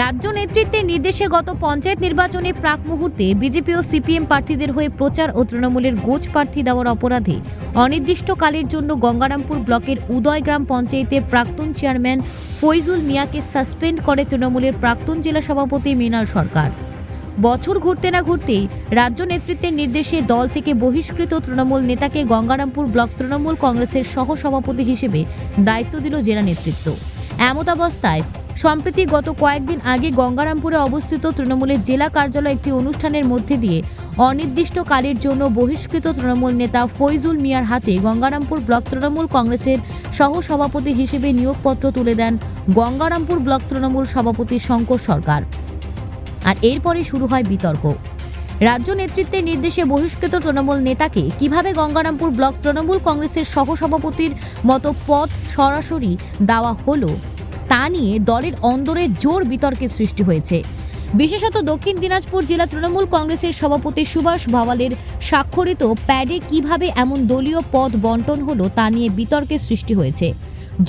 রাজ্য নেতৃত্বের নির্দেশে গত পঞ্চায়েত নির্বাচনে প্রাক মুহূর্তে বিজেপি ও সিপিএম প্রার্থীদের হয়ে প্রচার ও তৃণমূলের গোচ প্রার্থী দেওয়ার অপরাধে অনির্দিষ্টকালের জন্য গঙ্গারামপুর ব্লকের উদয় গ্রাম পঞ্চায়েতের প্রাক্তন চেয়ারম্যান ফৈজুল মিয়াকে সাসপেন্ড করে তৃণমূলের প্রাক্তন জেলা সভাপতি মৃণাল সরকার। বছর ঘুরতে না ঘুরতেই রাজ্য নেতৃত্বের নির্দেশে দল থেকে বহিষ্কৃত তৃণমূল নেতাকে গঙ্গারামপুর ব্লক তৃণমূল কংগ্রেসের সহ সভাপতি হিসেবে দায়িত্ব দিল জেলা নেতৃত্ব। এমতাবস্থায় সম্প্রতি গত কয়েকদিন আগে গঙ্গারামপুরে অবস্থিত তৃণমূলের জেলা কার্যালয় একটি অনুষ্ঠানের মধ্যে দিয়ে অনির্দিষ্টকালের জন্য বহিষ্কৃত তৃণমূল নেতা ফৈজুল মিয়ার হাতে গঙ্গারামপুর ব্লক তৃণমূল কংগ্রেসের সহ সভাপতি হিসেবে নিয়োগপত্র তুলে দেন গঙ্গারামপুর ব্লক তৃণমূল সভাপতি শঙ্কর সরকার। আর এরপরে শুরু হয় বিতর্ক। রাজ্য নেতৃত্বের নির্দেশে বহিষ্কৃত তৃণমূল নেতাকে কীভাবে গঙ্গারামপুর ব্লক তৃণমূল কংগ্রেসের সহসভাপতির মতো পদ সরাসরি দেওয়া হলো তা নিয়ে দলের অন্দরে জোর বিতর্কের সৃষ্টি হয়েছে। বিশেষত দক্ষিণ দিনাজপুর জেলা তৃণমূল কংগ্রেসের সভাপতি সুভাষ ভাওয়ালের স্বাক্ষরিত প্যাডে কীভাবে এমন দলীয় পদ বন্টন হলো তা নিয়ে বিতর্কের সৃষ্টি হয়েছে।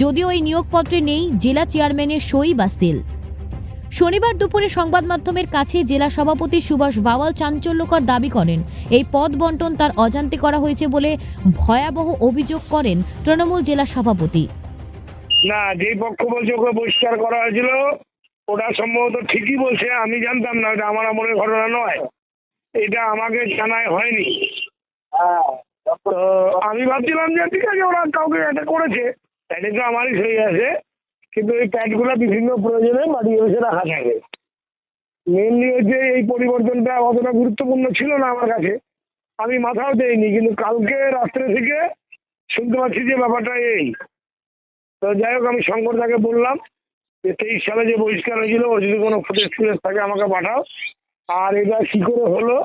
যদিও এই নিয়োগপত্রে নেই জেলা চেয়ারম্যানের সই বা সিল। শনিবার দুপুরে সংবাদ মাধ্যমের কাছে জেলা সভাপতি সুভাষ ভাওয়াল চাঞ্চল্যকর দাবি করেন, এই পদ বন্টন তার অজান্তে করা হয়েছে বলে ভয়াবহ অভিযোগ করেন তৃণমূল জেলা সভাপতি। না যে পক্ষ বলছে ওকে বহিষ্কার করা হয়েছিল ওটা সম্ভবত ঠিকই বলছে আমি জানতাম না এটা আমার আমলের ঘটনা নয়। এটা আমাকে জানায় হয়নি। তো আমি ভাবছিলাম যে ঠিক আছে ওরা কাউকে এটা করেছে প্যাডে তো আমারই সই আছে কিন্তু এই প্যাডগুলো বিভিন্ন প্রয়োজনে বাড়ি এসে রাখা থাকে। মেনলি হচ্ছে এই পরিবর্তনটা অতটা গুরুত্বপূর্ণ ছিল না আমার কাছে। আমি মাথাও দেইনি কিন্তু কালকে রাত্রে থেকে শুনতে পাচ্ছি যে ব্যাপারটা এই। তো যাই হোক, আমি শঙ্কর শঙ্করদাকে বললাম যে তেইশ সালে যে বহিষ্কার হয়েছিল, ও যদি কোনো ফুটেজ ফুটেজ থাকে আমাকে পাঠাও। আর এটা কি করে হলো,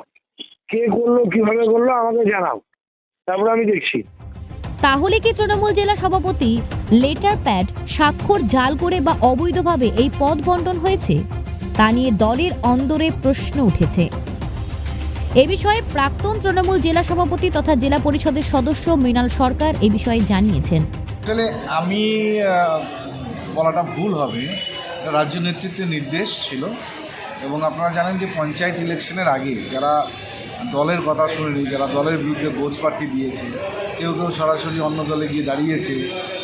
কে করল, কীভাবে করল, আমাকে জানাও। তারপরে আমি দেখছি। তাহলে কি তৃণমূল জেলা সভাপতি লেটার প্যাড স্বাক্ষর জাল করে বা অবৈধভাবে এই পদ বন্টন হয়েছে? তা নিয়ে দলের অন্দরে প্রশ্ন উঠেছে। এ বিষয়ে প্রাক্তন তৃণমূল জেলা সভাপতি তথা জেলা পরিষদের সদস্য মৃণাল সরকার এ বিষয়ে জানিয়েছেন। আসলে আমি বলাটা ভুল হবে। রাজ্য নেতৃত্বের নির্দেশ ছিল। এবং আপনারা জানেন যে পঞ্চায়েত ইলেকশনের আগে যারা দলের কথা শুনেনি, যারা দলের বিরুদ্ধে গোছ প্রার্থী দিয়েছে, কেউ কেউ সরাসরি অন্য দলে গিয়ে দাঁড়িয়েছে,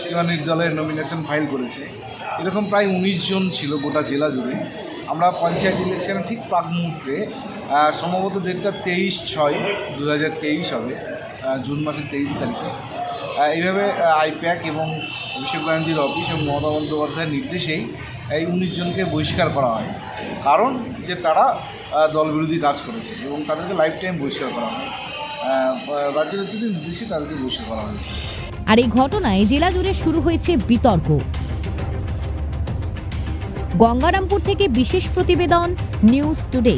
কেউ নির্দলের নমিনেশন ফাইল করেছে। এরকম প্রায় উনিশ জন ছিল গোটা জেলা জুড়ে। আমরা পঞ্চায়েত ইলেকশনের ঠিক প্রাক মুহূর্তে সম্ভবত ডেটটা তেইশ ছয় দু হাজার তেইশ হবে জুন মাসের তেইশ তারিখে। এইভাবে আইপ্যাক এবং অভিষেক ব্যানার্জির অফিস এবং মমতা বন্দ্যোপাধ্যায়ের নির্দেশেই এই উনিশ জনকে বহিষ্কার করা হয়। কারণ যে তারা দলবিরোধী কাজ করেছে এবং তাদেরকে লাইফ টাইম বহিষ্কার করা হয়। রাজ্য নেতৃত্বের নির্দেশে তাদেরকে বহিষ্কার করা হয়েছে। আর এই ঘটনায় জেলা জুড়ে শুরু হয়েছে বিতর্ক। গঙ্গারামপুর থেকে বিশেষ প্রতিবেদন, নিউজ টুডে।